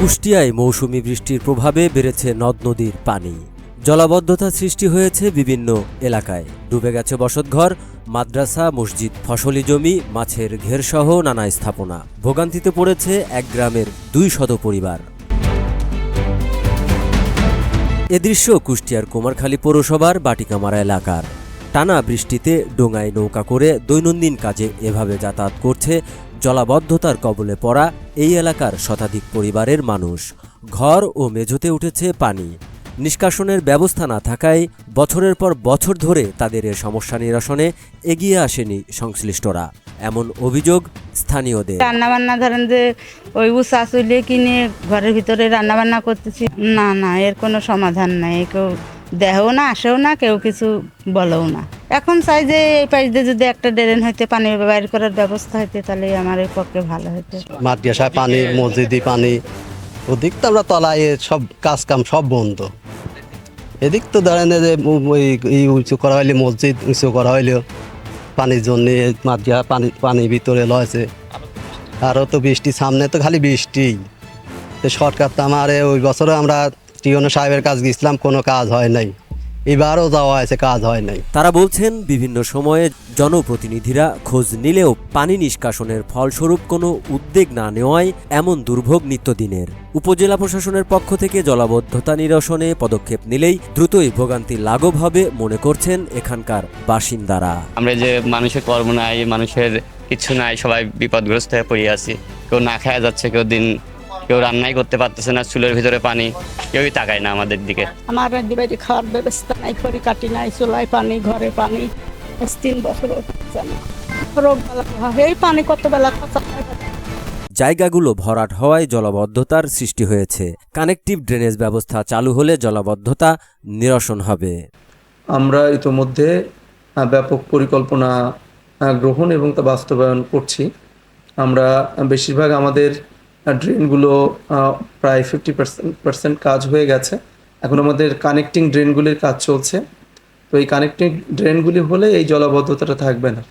কুষ্টিয়ায় মৌসুমি বৃষ্টির প্রভাবে বেড়েছে নদ নদীর পানি। জলাবদ্ধতা সৃষ্টি হয়েছে বিভিন্ন এলাকায়। ডুবে গেছে বসতঘর, মাদ্রাসা, মসজিদ, ফসলি জমি, মাছের ঘেরসহ নানা স্থাপনা। ভোগান্তিতে পড়েছে এক গ্রামের দুই শত পরিবার। এ দৃশ্য কুষ্টিয়ার কুমারখালী পৌরসভার বাটিকামারা এলাকার। টানা বৃষ্টিতে ডোঙায় নৌকা করে দৈনন্দিন কাজে এভাবে যাতায়াত করছে জলাবদ্ধতার কবলে পড়া এই এলাকার শতাধিক পরিবারের মানুষ। ঘর ও মেঝোতে উঠেছে পানি। নিষ্কাশনের ব্যবস্থা না থাকায় বছরের পর বছর ধরে তাদের এ সমস্যা নিরসনে এগিয়ে আসেনি সংশ্লিষ্টরা। এমন অভিযোগ স্থানীয়দের। রান্না বান্না ধরেন যে ওই উষা চুলিয়ে কিনে ঘরের ভিতরে রান্না বান্না করতেছি, না না, এর কোনো সমাধান নাই। কেউ দেহও না, আসেও না, কেউ কিছু বলেও না। এখন চাই যে এই পাশ দিয়ে যদি একটা ড্রেন হইতে, পানি বাইর করার ব্যবস্থা হইতে, তাহলে আমার এই পক্ষে ভালো হতো মাদ্রাসায় পানি, মসজিদি পানি, ওদিক তো আমরা তলায় সব কাজ কাম সব বন্ধ। এদিক তো ধরেন যে ওই উঁচু করা হইলে মসজিদ, উঁচু করা হইলে পানির জন্য মাদ্রা পানি পানি ভিতরে লয়েছে। আরও তো বৃষ্টি, সামনে তো খালি বৃষ্টি সরকার তো আমার ওই বছরও আমরা টিওনো সাহেবের কাজ গেছিলাম কোনো কাজ হয় নাই। এবারও যাওয়া হয়েছে কাজ হয় নাই। তারা বলছেন বিভিন্ন সময়ে জনপ্রতিনিধিরা খোঁজ নিলেও পানি নিষ্কাশনের ফলস্বরূপ কোনো উদ্যোগ না নেওয়ায় এমন দুর্ভোগ নিত্যদিনের। উপজেলা প্রশাসনের পক্ষ থেকে জলাবদ্ধতা নিরসনে পদক্ষেপ নিলেই দ্রুতই ভোগান্তি লাঘব হবে মনে করছেন এখানকার বাসিন্দারা। আমরা যে মানুষের কর্ম নাই মানুষের কিছু নাই সবাই বিপদগ্রস্ত হয়ে পড়ে আছি। কেউ না খাওয়া যাচ্ছে কেউ দিন কেউ রান্নাই করতে পারতেছে না চুলের ভিতরে পানি কেউই তাকায় না আমাদের দিকে। আমার বাড়ি খাওয়ার ব্যবস্থা নাই খড়ি কাটি নাই চুলায় পানি ঘরে পানি তিন বছর রোগ এই পানি কত বেলা জায়গাগুলো ভরাট হওয়ায় জলাবদ্ধতার সৃষ্টি হয়েছে। কানেকটিভ ড্রেনেজ ব্যবস্থা চালু হলে জলাবদ্ধতা নিরসন হবে। আমরা ইতোমধ্যে ব্যাপক পরিকল্পনা গ্রহণ এবং তা বাস্তবায়ন করছি। আমরা বেশিরভাগ আমাদের ড্রেনগুলো প্রায় ফিফটি পার্সেন্ট কাজ হয়ে গেছে। এখন আমাদের কানেক্টিং ড্রেনগুলির কাজ চলছে। তো এই কানেক্টিং ড্রেনগুলি হলে এই জলাবদ্ধতাটা থাকবে না।